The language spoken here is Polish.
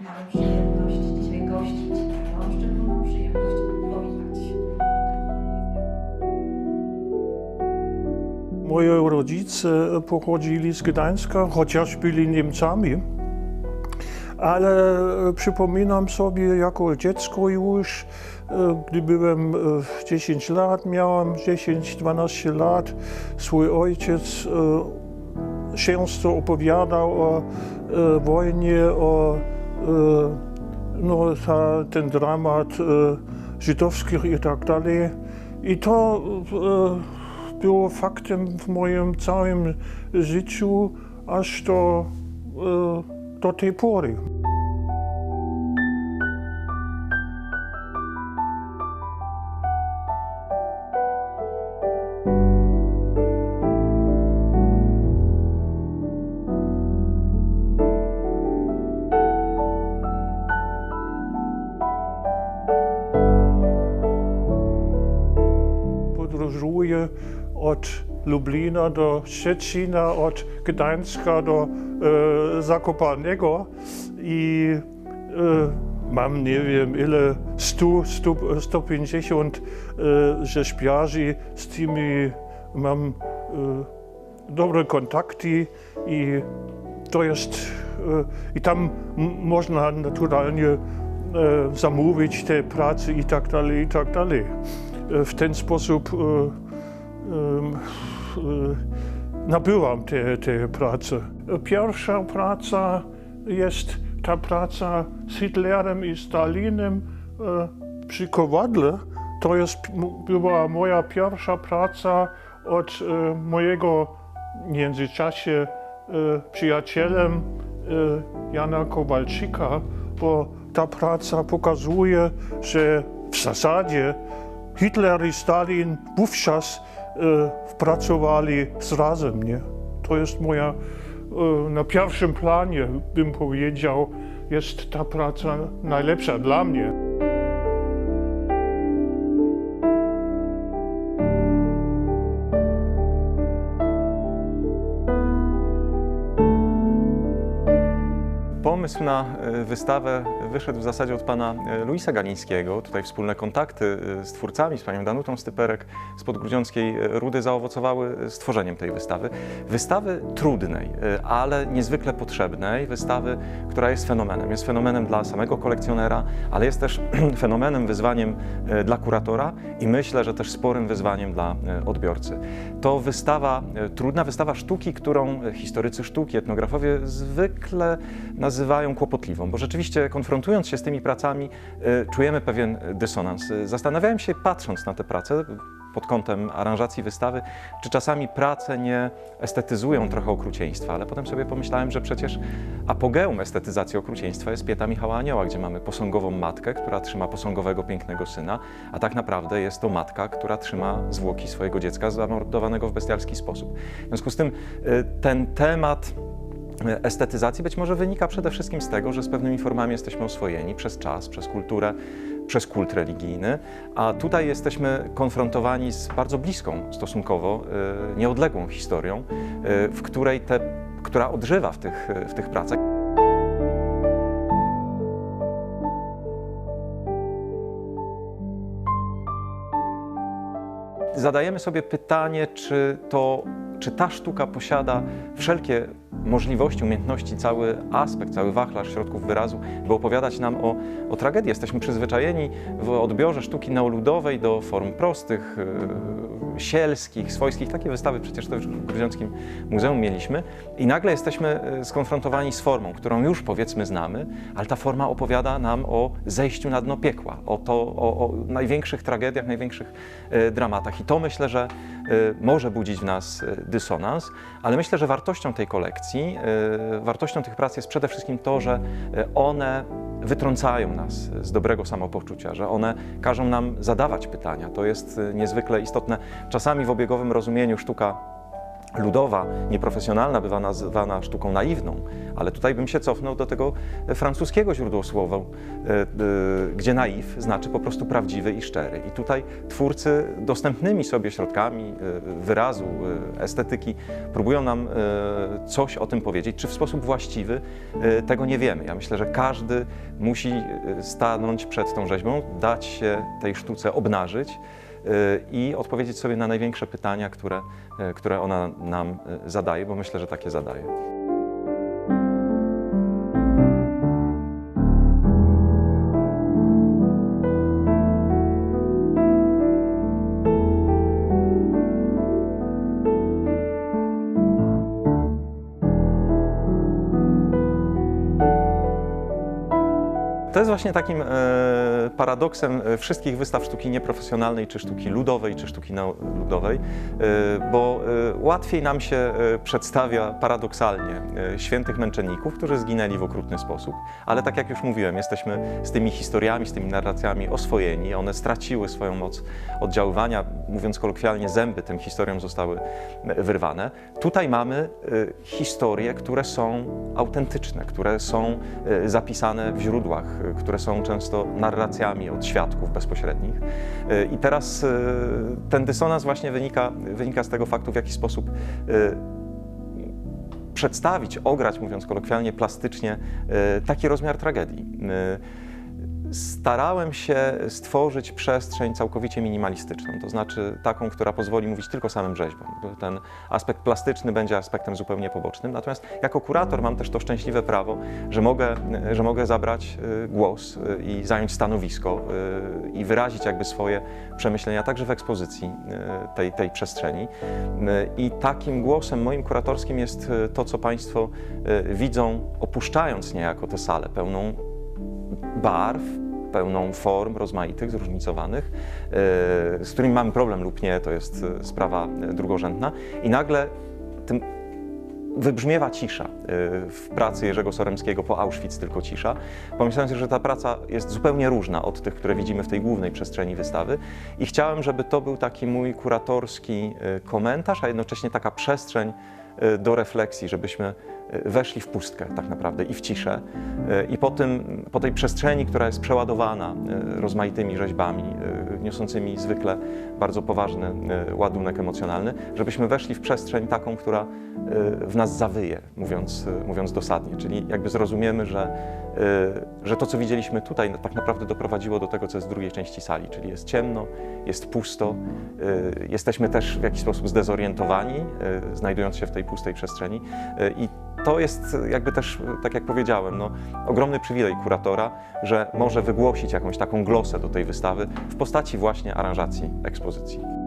Mamy przyjemność dzisiaj gościć. Mam szczególną przyjemność powitać. Moje rodzice pochodzili z Gdańska, chociaż byli Niemcami. Ale przypominam sobie jako dziecko już, e, gdy byłem e, 10 lat, miałem 10-12 lat, swój ojciec e, często opowiadał o e, wojnie, o e, no, ta, ten dramat e, żydowskich i tak dalej. I to e, było faktem w moim całym życiu aż do, e, do tej pory. Podróżuję od Lublina do Szczecina, od Gdańska do e, Zakopanego i e, mam nie wiem ile, 100, 100, 150 e, rzeźbiarzy, z tymi mam e, dobre kontakty i to jest, e, i tam można naturalnie e, zamówić te prace i tak dalej, i tak dalej. E, W ten sposób e, e, nabyłam te, te prace. Pierwsza praca jest ta praca z Hitlerem i Stalinem przy kowadle. To jest, była moja pierwsza praca od mojego w międzyczasie przyjacielem Jana Kowalczyka, bo ta praca pokazuje, że w zasadzie Hitler i Stalin wówczas e, pracowali razem. Nie? To jest moja, e, na pierwszym planie bym powiedział, jest ta praca najlepsza dla mnie. Pomysł na e, wystawę wyszedł w zasadzie od pana e, Luisa Galińskiego. Tutaj wspólne kontakty e, z twórcami, z panią Danutą Styperek z podgrudziąckiej Rudy zaowocowały stworzeniem tej wystawy. Wystawy trudnej, ale niezwykle potrzebnej. Wystawy, która jest fenomenem. Jest fenomenem dla samego kolekcjonera, ale jest też fenomenem, wyzwaniem dla kuratora i myślę, że też sporym wyzwaniem dla odbiorcy. To wystawa, trudna wystawa sztuki, którą historycy sztuki, etnografowie zwykle nazywają kłopotliwą, bo rzeczywiście konfrontując się z tymi pracami, e, czujemy pewien dysonans. E, Zastanawiałem się, patrząc na te prace pod kątem aranżacji wystawy, czy czasami prace nie estetyzują trochę okrucieństwa, ale potem sobie pomyślałem, że przecież apogeum estetyzacji okrucieństwa jest Pieta Michała Anioła, gdzie mamy posągową matkę, która trzyma posągowego pięknego syna, a tak naprawdę jest to matka, która trzyma zwłoki swojego dziecka zamordowanego w bestialski sposób. W związku z tym y, ten temat y, estetyzacji być może wynika przede wszystkim z tego, że z pewnymi formami jesteśmy oswojeni przez czas, przez kulturę, przez kult religijny, a tutaj jesteśmy konfrontowani z bardzo bliską stosunkowo, y, nieodległą historią, y, w której te, która odżywa w tych, w tych pracach. zadajemy sobie pytanie, czy, to, czy ta sztuka posiada wszelkie możliwości, umiejętności, cały aspekt, cały wachlarz środków wyrazu, by opowiadać nam o, o tragedii. Jesteśmy przyzwyczajeni w odbiorze sztuki neoludowej do form prostych, yy, sielskich, swojskich. Takie wystawy przecież też w Grudziąckim Muzeum mieliśmy. I nagle jesteśmy yy, skonfrontowani z formą, którą już powiedzmy znamy, ale ta forma opowiada nam o zejściu na dno piekła, o, to, o, o największych tragediach, największych e, dramatach. I to myślę, że e, może budzić w nas e, dysonans, ale myślę, że wartością tej kolekcji, e, wartością tych prac jest przede wszystkim to, że e, one wytrącają nas z dobrego samopoczucia, że one każą nam zadawać pytania. To jest e, niezwykle istotne. Czasami w obiegowym rozumieniu sztuka ludowa, nieprofesjonalna bywa nazywana sztuką naiwną, ale tutaj bym się cofnął do tego francuskiego źródłosłowa, e, e, gdzie naiw znaczy po prostu prawdziwy i szczery. I tutaj twórcy dostępnymi sobie środkami e, wyrazu, estetyki próbują nam coś o tym powiedzieć. Czy w sposób właściwy, tego nie wiemy. Ja myślę, że każdy musi stanąć przed tą rzeźbą, dać się tej sztuce obnażyć i odpowiedzieć sobie na największe pytania, które, e, które ona nam e, zadaje, bo myślę, że takie zadaje. To jest właśnie takim e, paradoksem e, wszystkich wystaw sztuki nieprofesjonalnej, czy sztuki ludowej, czy sztuki ludowej, e, bo e, łatwiej nam się e, przedstawia paradoksalnie e, świętych męczenników, którzy zginęli w okrutny sposób, ale tak jak już mówiłem, jesteśmy z tymi historiami, z tymi narracjami oswojeni, one straciły swoją moc oddziaływania, mówiąc kolokwialnie, zęby tym historiom zostały wyrwane. Tutaj mamy historie, które są autentyczne, które są zapisane w źródłach, które są często narracjami od świadków bezpośrednich. E, I teraz e, ten dysonans właśnie wynika, wynika z tego faktu, w jaki sposób e, przedstawić, ograć, mówiąc kolokwialnie, plastycznie, taki rozmiar tragedii. Starałem się stworzyć przestrzeń całkowicie minimalistyczną, to znaczy taką, która pozwoli mówić tylko samym rzeźbom. Ten aspekt plastyczny będzie aspektem zupełnie pobocznym. Natomiast jako kurator mam też to szczęśliwe prawo, że mogę, że mogę zabrać y, głos y, i zająć stanowisko y, i wyrazić jakby swoje przemyślenia także w ekspozycji tej, tej przestrzeni. I takim głosem moim kuratorskim jest to, co Państwo widzą, opuszczając niejako tę salę pełną barw, pełną form rozmaitych, zróżnicowanych, e, z którymi mamy problem lub nie, to jest e, sprawa e, drugorzędna. I nagle tym wybrzmiewa cisza w pracy Jerzego Soremskiego po Auschwitz, tylko cisza. Pomyślałem sobie, że ta praca jest zupełnie różna od tych, które widzimy w tej głównej przestrzeni wystawy i chciałem, żeby to był taki mój kuratorski komentarz, a jednocześnie taka przestrzeń do refleksji, żebyśmy weszli w pustkę tak naprawdę i w ciszę. E, I po, tym, po tej przestrzeni, która jest przeładowana e, rozmaitymi rzeźbami, e, niosącymi zwykle bardzo poważny ładunek emocjonalny, żebyśmy weszli w przestrzeń taką, która w nas zawyje, mówiąc, mówiąc dosadnie. Czyli jakby zrozumiemy, że, że to, co widzieliśmy tutaj, no, tak naprawdę doprowadziło do tego, co jest w drugiej części sali, czyli jest ciemno, jest pusto, jesteśmy też w jakiś sposób zdezorientowani, znajdując się w tej pustej przestrzeni. I to jest jakby też, tak jak powiedziałem, no, ogromny przywilej kuratora, że może wygłosić jakąś taką glosę do tej wystawy w postaci właśnie aranżacji ekspozycji.